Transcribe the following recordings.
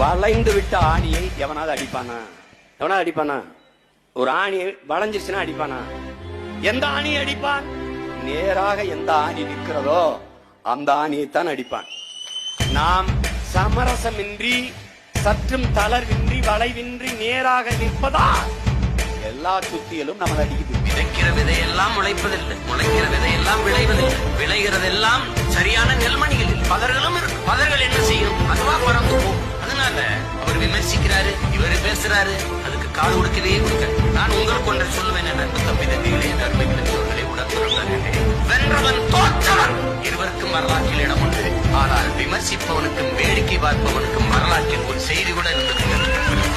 வளைந்து விட்ட ஆணியை எவனாவது அடிப்பானா? எவனாவது அடிப்பானா? ஒரு ஆணி வளைஞ்சிருச்சுன்னா அடிப்பானா? எந்த ஆணி அடிப்பான்? நேராக எந்த ஆணி நிற்கிறதோ அந்த ஆணியைத்தான் அடிப்பான். நாம் சமரசமின்றி சற்றும் தளர்வின்றி வளைவின்றி நேராக நிற்பதா எல்லா சுத்தியலும் நம்மளை அடிக்குது விதைக்கிற விதையெல்லாம் முளைப்பதில்லை. முளைக்கிற விதையெல்லாம் விளைவதில்லை. விளைகிறதெல்லாம் சரியான நெல்மணிகள் பதர்களும் இருக்கு பதர்கள் என்ன செய்யும்? அதுவா பறந்து போகும். அதனால அவர் விமர்சிக்கிறாரு இவர் பேசுறாரு. அதுக்கு காது கொடுக்கவே கொடுக்க நான் உங்களுக்கு ஒன்று சொல்லுவேன் என்ற தம்பி தம்பிகளே நன்மை பெற்றோர்களே உடன்பிறந்தவர்களே வென்றவன் தோற்றவன். இருவருக்கும் வரலாற்றில் இடம் உண்டு. ஆனால் விமர்சிப்பவனுக்கும் வேடிக்கை பார்ப்பவனுக்கும் வரலாற்றில் ஒரு செய்தி கூட இருந்தது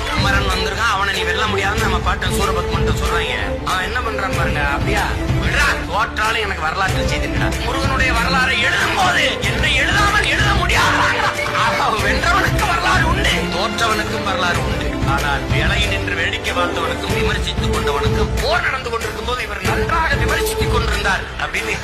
குமரன் வந்திருக்கான் அவனை நீ வெல்ல முடியாதுன்னு நம்ம பாட்டன் சூரபத் மட்டும் சொல்றாங்க. அவன் என்ன பண்றான் பாருங்க அப்படியா? விடுறா தோற்றாலும் எனக்கு வரலாற்று செய்திருக்கா முருகனுடைய வரலாறை எழுதும் போது ஆனால் வேலையில் நின்று வேடிக்கை பார்த்தவனுக்கும் விமர்சித்துக் கொண்டவனுக்கும் போர் நடந்து கொண்டிருக்கும் போது இவர் நன்றாக விமர்சித்துக் கொண்டிருந்தார் அப்படின்னு.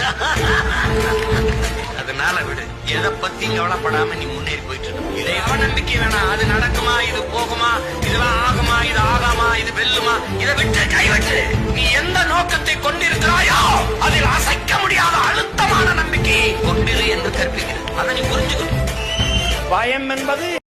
அதனால விடு எதை பத்தி கவலைப்படாம நீ முன்னேறி போயிட்டு இருக்க இதை அவன் நம்பிக்கை வேணாம் அது நடக்குமா இது போகுமா இதெல்லாம் ஆகுமா இது ஆகாமா இது வெல்லுமா இதை விட்டு கைவிட்டு நீ எந்த நோக்கத்தை கொண்டிருக்கிறாயோ அதில் அசைக்க முடியாத அழுத்தமான நம்பிக்கையை கொண்டிரு என்று கற்பிக்கிறது அதை நீ புரிஞ்சுக்கணும். பயம் என்பது